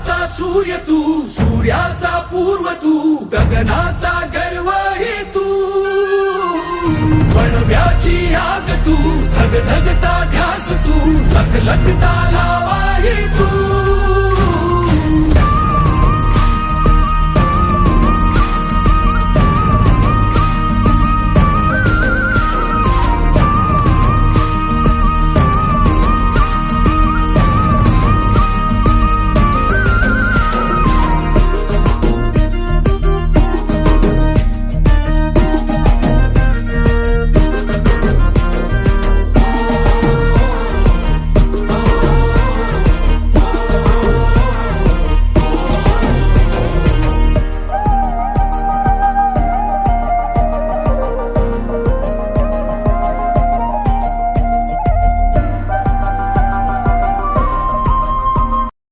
सूर्याचा सूर्य तू सूर्याचा पूर्व तू गगनाचा गर्व हे तू. वणव्याची आग तू धग धगता ध्यास तू लख लखता लावा